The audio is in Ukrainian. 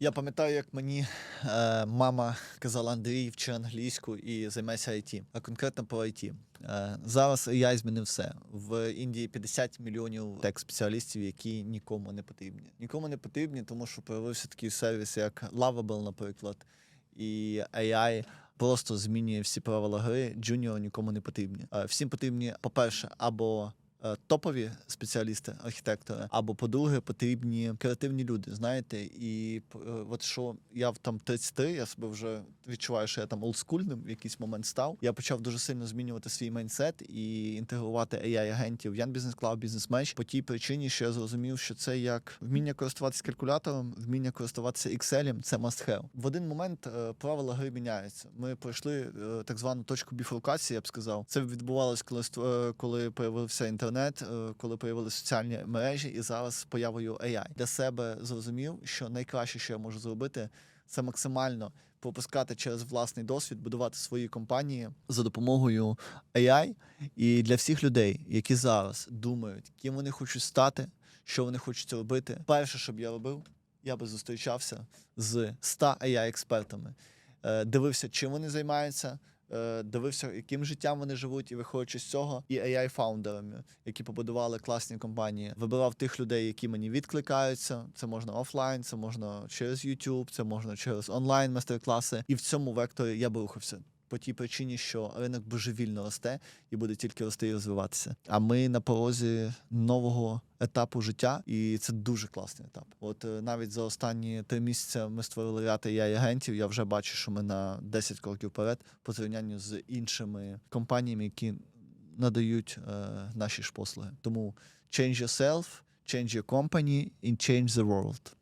Я пам'ятаю, як мені е, мама казала Андрій, вчи англійську і займайся IT, а конкретно по IT. Е, зараз AI змінив все. В Індії 50 мільйонів тек-спеціалістів, які нікому не потрібні. Нікому не потрібні, тому що появився такий сервіс, як Lovable, наприклад, і AI просто змінює всі правила гри. Джуніор нікому не потрібні. Е, всім потрібні, по-перше, або е, топові спеціалісти, архітектори, або по-друге, потрібні креативні люди. Знаєте, і е, от що я в там 33, я себе вже відчуваю, що я там олдскульним в якийсь момент став. Я почав дуже сильно змінювати свій майндсет і інтегрувати AI-агентів в Ян Business Cloud, Business Match по тій причині, що я зрозумів, що це як вміння користуватися калькулятором, вміння користуватися Excel, це must have. В один момент е, правила гри міняються. Ми пройшли е, так звану точку біфуркації, я б сказав. Це відбувалось, коли е, коли появився інтернет, е, коли появилися соціальні мережі, і зараз появою AI. Для себе зрозумів, що найкраще, що я можу зробити, це максимально пропускати через власний досвід, будувати свої компанії за допомогою AI. І для всіх людей, які зараз думають, ким вони хочуть стати, що вони хочуть робити. Перше, що б я робив, я би зустрічався з 100 AI-експертами, е, дивився, чим вони займаються. Е, Дивився, яким життям вони живуть, і виходячи з цього, і AI-фаундерами, які побудували класні компанії. Вибирав тих людей, які мені відкликаються. Це можна офлайн, це можна через YouTube, це можна через онлайн майстер-класи. І в цьому векторі я би рухався. По тій причині, що ринок божевільно росте і буде тільки рости і розвиватися. А ми на порозі нового етапу життя, і це дуже класний етап. От е, навіть за останні три місяці ми створили ряд ai агентів. Я вже бачу, що ми на 10 кроків вперед по порівнянню з іншими компаніями, які надають е, наші ж послуги. Тому change yourself, change your company and change the world.